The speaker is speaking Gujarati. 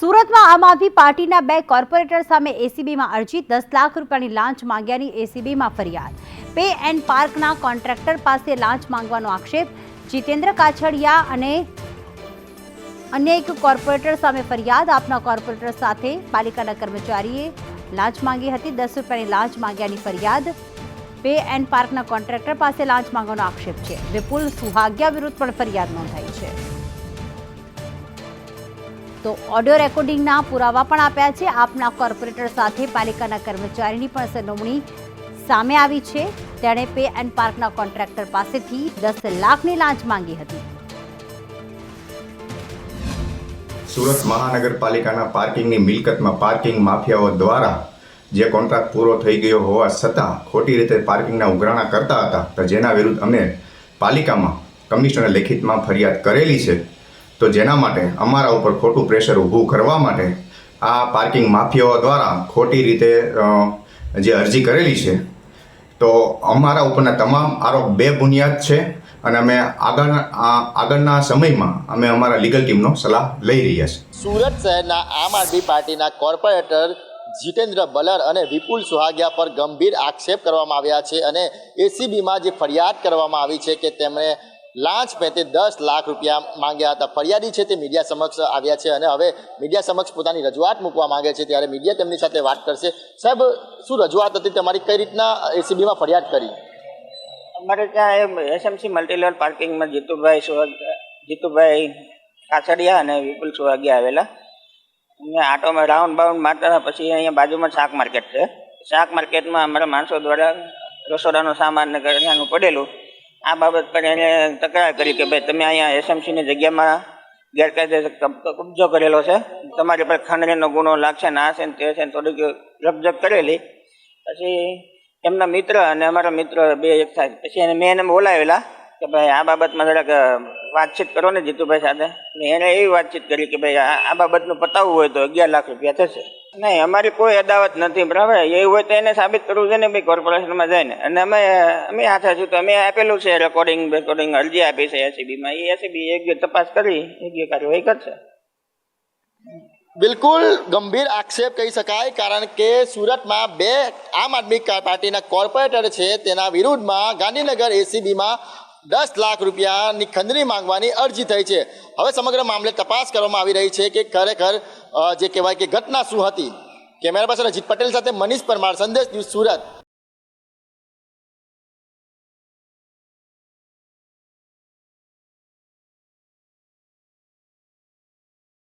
સુરતમાં આમ આદમી પાર્ટીના બે કોર્પોરેટર સામે એસીબીમાં અરજી, દસ લાખ રૂપિયાની લાંચ માંગ્યાની એસીબીમાં ફરિયાદ. પે એન્ડ પાર્કના કોન્ટ્રાક્ટર પાસે લાંચ માંગવાનો આક્ષેપ. જીતેન્દ્ર કાછડિયા અને અન્ય એક કોર્પોરેટર સામે ફરિયાદ. આપના કોર્પોરેટર સાથે પાલિકાના કર્મચારીએ લાંચ માંગી હતી, દસ રૂપિયાની લાંચ માંગ્યાની ફરિયાદ. પે એન્ડ પાર્કના કોન્ટ્રાક્ટર પાસે લાંચ માંગવાનો આક્ષેપ છે. વિપુલ સુહાગ્યા વિરુદ્ધ પણ ફરિયાદ નોંધાઈ છે. તો ઓડિયો રેકોર્ડિંગના પુરાવા પણ આપ્યા છે. આપના કોર્પોરેટર સાથે પાલિકાના કર્મચારીની પણ સરનામણી સામે આવી છે. તેણે પે એન્ડ પાર્કના કોન્ટ્રાક્ટર પાસેથી દસ લાખની લાંચ માંગી હતી. સુરત મહાનગરપાલિકાના પાર્કિંગની મિલકતમાં પાર્કિંગ માફિયાઓ દ્વારા જે કોન્ટ્રાક્ટ પૂરો થઈ ગયો હોવા છતાં ખોટી રીતે પાર્કિંગના ઉઘરાણા કરતા હતા, તો જેના વિરુદ્ધ અમે પાલિકામાં કમિશનર લેખિતમાં ફરિયાદ કરેલી છે. તો જેના માટે અમારા ઉપર ખોટું પ્રેશર ઊભું કરવા માટે આ પાર્કિંગ માફિયાઓ દ્વારા ખોટી રીતે જે અરજી કરેલી છે, તો અમારા ઉપરના તમામ આરોપ બે બુનિયાદ છે અને અમે આગળ આગળના સમયમાં અમે અમારા લીગલ ટીમનો સલાહ લઈ રહ્યા છીએ. સુરત શહેરના આમ આદમી પાર્ટીના કોર્પોરેટર જીતેન્દ્ર બલર અને વિપુલ સુહાગિયા પર ગંભીર આક્ષેપ કરવામાં આવ્યા છે અને એસીબીમાં જે ફરિયાદ કરવામાં આવી છે કે તેમણે લાંચ પેટે દસ લાખ રૂપિયા માંગ્યા હતા. ફરિયાદી છે તે મીડિયા સમક્ષ આવ્યા છે અને હવે મીડિયા સમક્ષ પોતાની રજૂઆત મૂકવા માંગે છે ત્યારે મીડિયા તેમની સાથે વાત કરશે. સાહેબ, શું રજૂઆત હતી? તમારી કઈ રીતના એસીબીમાં ફરિયાદ કરી? અમારે ત્યાં એસએમસી મલ્ટીલેવલ પાર્કિંગમાં જીતુભાઈ સુહાગ જીતુભાઈ કાછડિયા અને વિપુલ સુહાગિયા આવેલા. અહીંયા આટોમાં રાઉન્ડ બાઉન્ડ મારતા પછી અહીંયા બાજુમાં શાક માર્કેટ છે. શાક માર્કેટમાં અમારા માણસો દ્વારા રસોડાનો સામાન ને કરિયાનું પડેલું. આ બાબત પર એને તકરાર કરી કે ભાઈ તમે અહીંયા એસએમસીની જગ્યામાં ગેરકાયદેસર કબ- કબજો કરેલો છે. તમારી પર ખંડણીનો ગુનો લાગશે ને આ છે ને તે છે ને થોડીક રકઝક કરેલી. પછી એમના મિત્ર અને અમારા મિત્ર બે એક થાય. પછી એને મેં એને બોલાવેલા કે ભાઈ આ બાબતમાં જરાક વાતચીત કરો ને જીતુભાઈ સાથે. એને એવી વાતચીત કરી કે ભાઈ, આ બાબતનું પતાવવું હોય તો અગિયાર લાખ રૂપિયા થશે. નહીં, અમારી કોઈ અદાવત નથી, બરાબર? એ હોય તો એને સાબિત કરવું છે ને ભાઈ, કોર્પોરેશનમાં જઈને. અને અમે અમે આછા છું તો અમે આપેલું છે રેકોર્ડિંગ રેકોર્ડિંગ અરજી આપી છે એસીબીમાં એ એસીબી યોગ્ય તપાસ કરી, યોગ્ય કાર્યવાહી કરશે. બિલકુલ ગંભીર આક્ષેપ કહી શકાય, કારણ કે સુરતમાં બે આમ આદમી પાર્ટીના કોર્પોરેટર છે, તેના વિરુદ્ધમાં ગાંધીનગર એસીબીમાં દસ લાખ રૂપિયાની ખંડણી માંગવાની અરજી થઈ છે. હવે સમગ્ર મામલે તપાસ કરવામાં આવી રહી છે કે ખરેખર જે કહેવાય કે ઘટના શું હતી? કેમેરા પર્સન અજીત પટેલ સાથે મનીષ પરમાર, સંદેશ ન્યૂઝ સુરત.